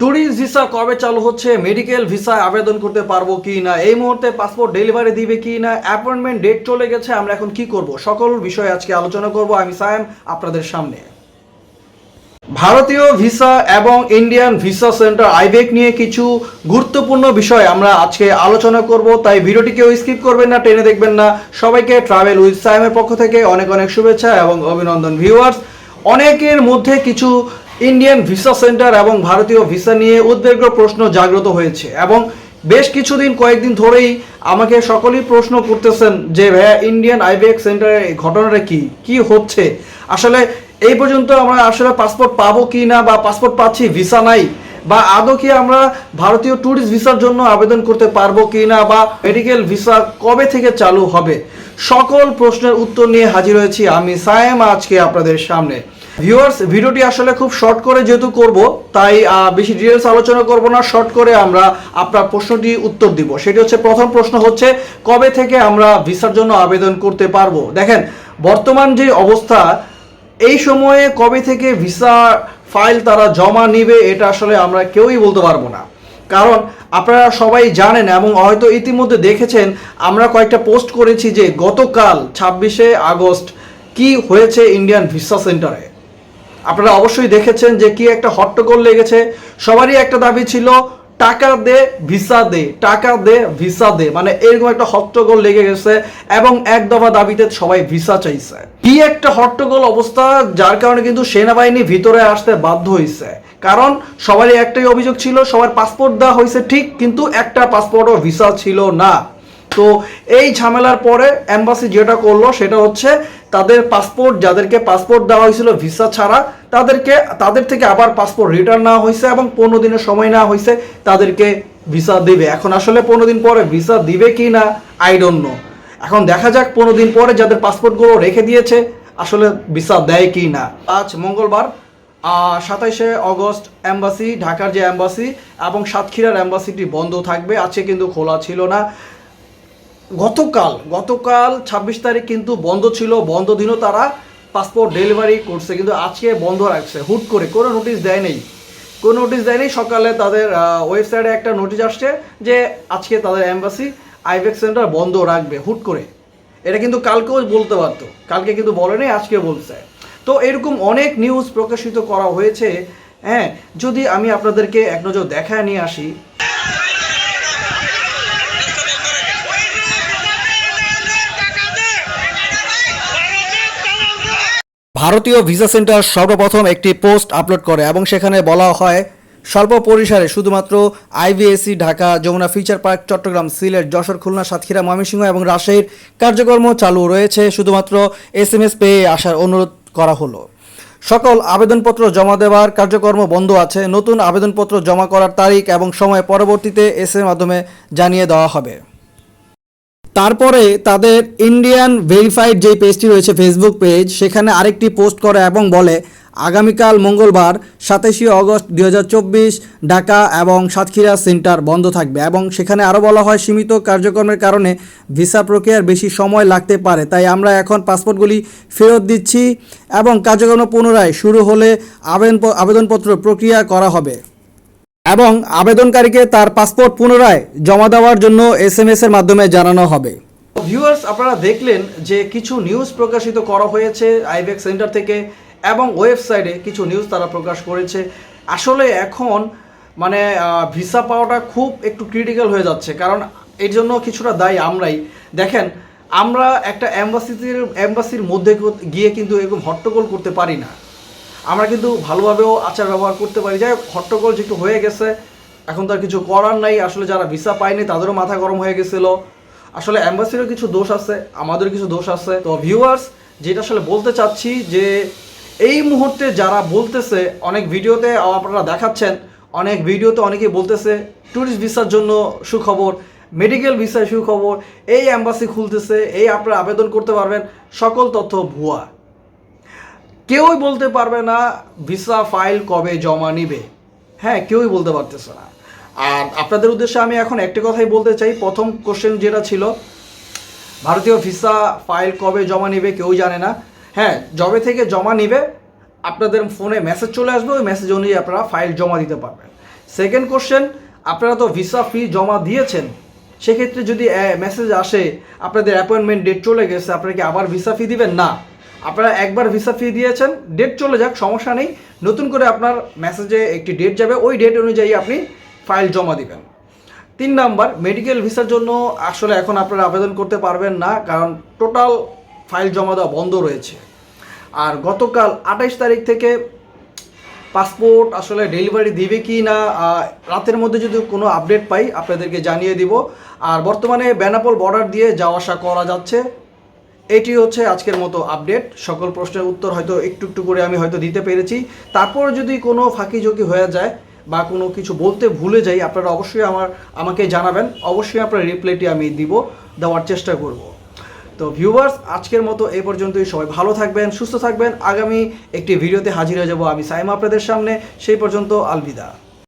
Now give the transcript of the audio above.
Tourist visa কবে চালু হচ্ছে? মেডিকেল ভিসায় আবেদন করতে পারব কি না? এই মুহূর্তে পাসপোর্ট ডেলিভারি দিবে কি না? অ্যাপয়েন্টমেন্ট ডেট চলে গেছে, আমরা এখন কি করব? সকল বিষয়ে আজকে আলোচনা করব। আমি সায়েম, আপনাদের সামনে। ভারতীয় ভিসা এবং ইন্ডিয়ান ভিসা সেন্টার আইবেক নিয়ে কিছু গুরুত্বপূর্ণ বিষয় আমরা আজকে আলোচনা করব, তাই ভিডিওটি কেউ স্কিপ করবেন না, টেনে দেখবেন না। সবাইকে ট্রাভেল উইথ সায়েমের পক্ষ থেকে অনেক অনেক শুভেচ্ছা এবং অভিনন্দন ভিউয়ার্স অনেকের মধ্যে কিছু ইন্ডিয়ান ভিসা সেন্টার এবং ভারতীয় ভিসা নিয়ে উদ্বেগ্য প্রশ্ন জাগ্রত হয়েছে এবং বেশ কিছুদিন কয়েকদিন ধরেই আমাকে সকলেই প্রশ্ন করতেছেন যে, ভাইয়া ইন্ডিয়ান আইবিএক সেন্টারের ঘটনাটা কি? কি হচ্ছে? আসলে এই পর্যন্ত আমরা আসলে পাসপোর্ট পাবো কি না বা পাসপোর্ট পাচ্ছি ভিসা নাই বা আদৌ কি আমরা ভারতীয় ট্যুরিস্ট ভিসার জন্য আবেদন করতে পারব কি না বা মেডিকেল ভিসা কবে থেকে চালু হবে? সকল প্রশ্নের উত্তর নিয়ে হাজির হয়েছি আমি সায়েম আজকে আপনাদের সামনে। ভিউয়ার্স ভিডিওটি আসলে খুব শর্ট করে যেহেতু করব, তাই বেশি ডিটেলস আলোচনা করব না। শর্ট করে আমরা আপনার প্রশ্নটি উত্তর দিব। সেটি হচ্ছে, প্রথম প্রশ্ন হচ্ছে, কবে থেকে আমরা ভিসার জন্য আবেদন করতে পারব? দেখেন, বর্তমান যে অবস্থা, এই সময়ে কবে থেকে ভিসা ফাইল তারা জমা নিবে, এটা আসলে আমরা কেউই বলতে পারব না। কারণ, আপনারা সবাই জানেন এবং হয়তো ইতিমধ্যে দেখেছেন, আমরা কয়েকটা পোস্ট করেছি যে গতকাল ছাব্বিশে আগস্ট কি হয়েছে ইন্ডিয়ান ভিসা সেন্টারে আপনারা অবশ্যই দেখেছেন যে কি একটা হট্টগোল লেগেছে। সবারই একটা দাবি ছিল, টাকা দে, ভিসা দে, টাকা দে, ভিসা দে। মানে এরকম একটা হট্টগোল লেগে গেছে এবং এক দফা দাবিতে সবাই ভিসা চাইছে। কি একটা হট্টগোল অবস্থা, যার কারণে কিন্তু সেনাবাহিনী ভিতরে আসতে বাধ্য হয়েছে কারণ সবারই একটাই অভিযোগ ছিল, সবার পাসপোর্ট দেওয়া হয়েছে ঠিক, কিন্তু একটা পাসপোর্টও ভিসা ছিল না। তো এই ঝামেলার পরে এম্বাসি যেটা করল, সেটা হচ্ছে তাদের পাসপোর্ট যাদেরকে পাসপোর্ট দেওয়া হয়েছিল ভিসা ছাড়া, তাদেরকে, তাদের থেকে আবার পাসপোর্ট রিটার্ন নেওয়া হয়েছে এবং পনেরো দিনের সময় নেওয়া হয়েছে, তাদেরকে ভিসা দেবে। এখন আসলে পনেরো দিন পরে ভিসা দিবে কি না আই ডোন্ট নো এখন দেখা যাক পনেরো দিন পরে যাদের পাসপোর্টগুলো রেখে দিয়েছে, আসলে ভিসা দেয় কি না। আজ মঙ্গলবার সাতাইশে অগস্ট অ্যাম্বাসি ঢাকার যে অ্যাম্বাসি এবং সাতক্ষীরার অ্যাম্বাসিটি বন্ধ থাকবে আজকে কিন্তু খোলা ছিল না। গতকাল গতকাল ছাব্বিশ তারিখ কিন্তু বন্ধ ছিল বন্ধ দিনও তারা পাসপোর্ট ডেলিভারি করছে, কিন্তু আজকে বন্ধ রাখছে। হুট করে, কোনো নোটিশ দেয় নেই কোনো নোটিশ দেয়নি, সকালে তাদের ওয়েবসাইটে একটা নোটিশ আসছে যে আজকে তাদের অ্যাম্বাসি আইভেক সেন্টার বন্ধ রাখবে, হুট করে। এটা কিন্তু কালকেও বলতে পারতো, কালকে কিন্তু বলেনি, আজকে বলছে। তো এরকম অনেক নিউজ প্রকাশিত করা হয়েছে। হ্যাঁ যদি আমি আপনাদেরকে এক নজর দেখায় নিয়ে আসি ভারতীয় ভিসা সেন্টার সর্বপ্রথম একটি পোস্ট আপলোড করে এবং সেখানে বলা হয়, স্বল্প পরিসরে শুধুমাত্র IVAC Dhaka, Jamuna future park, Chattogram, Sylhet, Jessore, Khulna, Satkhira, Mymensingh এবং রাজশাহীর কার্যক্রম চালু রয়েছে। শুধুমাত্র এস এম এস পেয়ে আসার অনুরোধ করা হলো। সকল আবেদনপত্র জমা দেওয়ার কার্যক্রম বন্ধ আছে। নতুন আবেদনপত্র জমা করার তারিখ এবং সময় পরবর্তীতে এস এর মাধ্যমে জানিয়ে দেওয়া হবে। তারপরে তাদের ইন্ডিয়ান ভেরিফাইড যে পেজটি রয়েছে ফেসবুক পেজ সেখানে আরেকটি পোস্ট করে এবং বলে, আগামীকাল মঙ্গলবার সাতাশে অগস্ট দু হাজার চব্বিশ ঢাকা এবং সাতক্ষীরা সেন্টার বন্ধ থাকবে। এবং সেখানে আরও বলা হয়, সীমিত কার্যক্রমের কারণে ভিসা প্রক্রিয়ার বেশি সময় লাগতে পারে, তাই আমরা এখন পাসপোর্টগুলি ফেরত দিচ্ছি এবং কার্যক্রম পুনরায় শুরু হলে আবেদন আবেদনপত্র প্রক্রিয়া করা হবে। এবং আবেদনকারীকে তার পাসপোর্ট পুনরায় জমা দেওয়ার জন্য এস এম এর মাধ্যমে জানানো হবে। ভিউয়ার্স আপনারা দেখলেন যে কিছু নিউজ প্রকাশিত করা হয়েছে আইবেক সেন্টার থেকে এবং ওয়েবসাইটে কিছু নিউজ তারা প্রকাশ করেছে। আসলে এখন মানে ভিসা পাওয়াটা খুব একটু ক্রিটিক্যাল হয়ে যাচ্ছে। কারণ এর জন্য কিছুটা দায়ী আমরাই। দেখেন, আমরা একটা অ্যাম্বাসির অ্যাম্বাসির মধ্যে গিয়ে কিন্তু এরকম হট্টগোল করতে পারি না। আমরা কিন্তু ভালোভাবেও আচার ব্যবহার করতে পারি। যাই হট্টগোল যেহেতু হয়ে গেছে, এখন তো আর কিছু করার নাই। আসলে যারা ভিসা পায়নি, তাদেরও মাথা গরম হয়ে গেছিল। আসলে অ্যাম্বাসিরও কিছু দোষ আছে, আমাদেরও কিছু দোষ আছে। তো ভিউয়ার্স যেটা আসলে বলতে চাচ্ছি যে, এই মুহূর্তে যারা বলতেছে, অনেক ভিডিওতে আপনারা দেখাচ্ছেন, অনেক ভিডিওতে অনেকেই বলতেছে ট্যুরিস্ট ভিসার জন্য সুখবর মেডিকেল ভিসায় সুখবর, এই অ্যাম্বাসি খুলতেছে, এই আপনারা আবেদন করতে পারবেন। সকল তথ্য ভুয়া। কেউই বলতে পারবে না ভিসা ফাইল কবে জমা নিবে। হ্যাঁ কেউই বলতে পারতেছে না। আর আপনাদের উদ্দেশ্যে আমি এখন একটা কথাই বলতে চাই। প্রথম কোশ্চেন যেটা ছিল, ভারতীয় ভিসা ফাইল কবে জমা নিবে কেউ জানে না। হ্যাঁ জবে থেকে জমা নিবে, আপনাদের ফোনে মেসেজ চলে আসবে, ওই মেসেজ অনুযায়ী আপনারা ফাইল জমা দিতে পারবেন। সেকেন্ড কোশ্চেন আপনারা তো ভিসা ফি জমা দিয়েছেন, সেক্ষেত্রে যদি মেসেজ আসে, আপনাদের অ্যাপয়েন্টমেন্ট ডেট চলে গেছে, আপনারা কি আবার ভিসা ফি দিবেন? না। আপনারা একবার ভিসা ফি দিয়েছেন ডেট চলে যাক, সমস্যা নেই। নতুন করে আপনার মেসেজে একটি ডেট যাবে, ওই ডেট অনুযায়ী আপনি ফাইল জমা দিবেন। তিন নাম্বার মেডিকেল ভিসার জন্য আসলে এখন আপনারা আবেদন করতে পারবেন না, কারণ টোটাল ফাইল জমা দেওয়া বন্ধ রয়েছে। আর গতকাল আঠাইশ তারিখ থেকে পাসপোর্ট আসলে ডেলিভারি দিবে কি না রাতের মধ্যে যদি কোনো আপডেট পাই, আপনাদেরকে জানিয়ে দিব। আর বর্তমানে বেনাপোল বর্ডার দিয়ে যাওয়া আসা করা যাচ্ছে। এটি হচ্ছে আজকের মতো আপডেট সকল প্রশ্নের উত্তর হয়তো একটু একটু করে আমি হয়তো দিতে পেরেছি। তারপর যদি কোনো ফাঁকি ঝুঁকি হয়ে যায় বা কোনো কিছু বলতে ভুলে যাই, আপনারা অবশ্যই আমার, আমাকে জানাবেন। অবশ্যই আপনার রিপ্লাইটি আমি দিব, দেওয়ার চেষ্টা করব। তো ভিউয়ার্স আজকের মতো এই পর্যন্তই। সবাই ভালো থাকবেন, সুস্থ থাকবেন। আগামী একটি ভিডিওতে হাজির হয়ে যাব আমি সাইমা আপনাদের সামনে। সেই পর্যন্ত আলবিদা।